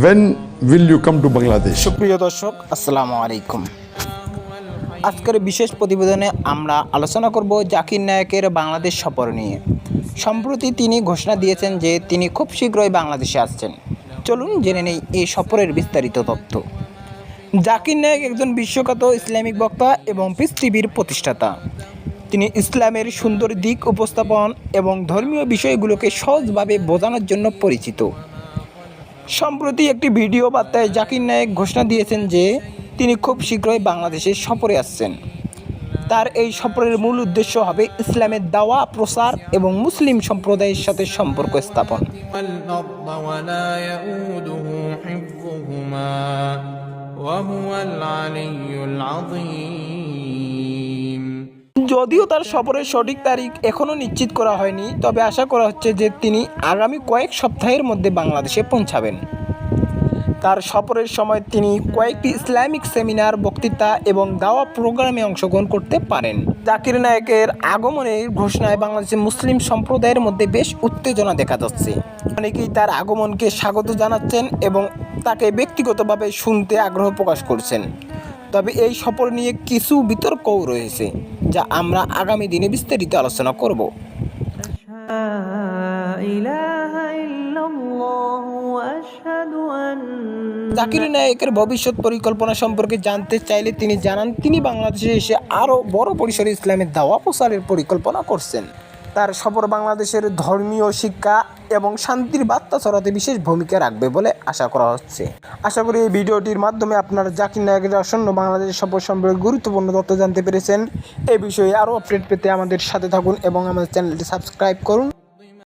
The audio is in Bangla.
when will you come to Bangladesh? সুপ্রিয় দর্শক, আসসালামু আলাইকুম। আজকের বিশেষ প্রতিবেদনে আমরা আলোচনা করব জাকির নায়কের বাংলাদেশ সফর নিয়ে। সম্প্রতি তিনি ঘোষণা দিয়েছেন যে তিনি খুব শীঘ্রই বাংলাদেশে আসছেন। চলুন জেনে নেই এই সফরের বিস্তারিত তথ্য। জাকির নায়ক একজন বিশ্বখ্যাত ইসলামিক বক্তা এবং পিস টিভির প্রতিষ্ঠাতা। তিনি ইসলামের সুন্দর দিক উপস্থাপন এবং ধর্মীয় বিষয়গুলোকে সহজভাবে বোঝানোর জন্য পরিচিত। সম্প্রতি একটি ভিডিও বার্তায় জাকির নায়েক ঘোষণা দিয়েছেন যে তিনি খুব শীঘ্রই বাংলাদেশে সফরে আসছেন তার এই সফরের মূল উদ্দেশ্য হবে ইসলামের দাওয়া প্রসার এবং মুসলিম সম্প্রদায়ের সাথে সম্পর্ক স্থাপন والأرض ولا يؤوده حفظهما وهو العلي العظيم যদিও তার সফরের সঠিক তারিখ এখনও নিশ্চিত করা হয়নি, তবে আশা করা হচ্ছে যে তিনি আগামী কয়েক সপ্তাহের মধ্যে বাংলাদেশে পৌঁছাবেন। তার সফরের সময় তিনি কয়েকটি ইসলামিক সেমিনার, বক্তৃতা এবং দাওয়া প্রোগ্রামে অংশগ্রহণ করতে পারেন। জাকির নায়কের আগমনের ঘোষণায় বাংলাদেশের মুসলিম সম্প্রদায়ের মধ্যে বেশ উত্তেজনা দেখা যাচ্ছে। অনেকেই তার আগমনকে স্বাগত জানাচ্ছেন এবং তাকে ব্যক্তিগতভাবে শুনতে আগ্রহ প্রকাশ করছেন। তবে এই সফর নিয়ে কিছু বিতর্কও রয়েছে, যা আমরা আগামী দিনে বিস্তারিত আলোচনা করব। জাকির নায়কের ভবিষ্যৎ পরিকল্পনা সম্পর্কে জানতে চাইলে তিনি জানান, তিনি বাংলাদেশে এসে আরও বড় পরিসরে ইসলামের দাওয়া প্রচারের পরিকল্পনা করছেন। তার সফর বাংলাদেশের ধর্মীয় শিক্ষা এবং শান্তির বার্তা ছড়াতে বিশেষ ভূমিকা রাখবে বলে আশা করা হচ্ছে। আশা করি এই ভিডিওটির মাধ্যমে আপনারা জাকির নায়কের আসন্ন বাংলাদেশের সফর সম্পর্কে গুরুত্বপূর্ণ তথ্য জানতে পেরেছেন, এ বিষয়ে আরও আপডেট পেতে আমাদের সাথে থাকুন এবং আমাদের চ্যানেলটি সাবস্ক্রাইব করুন।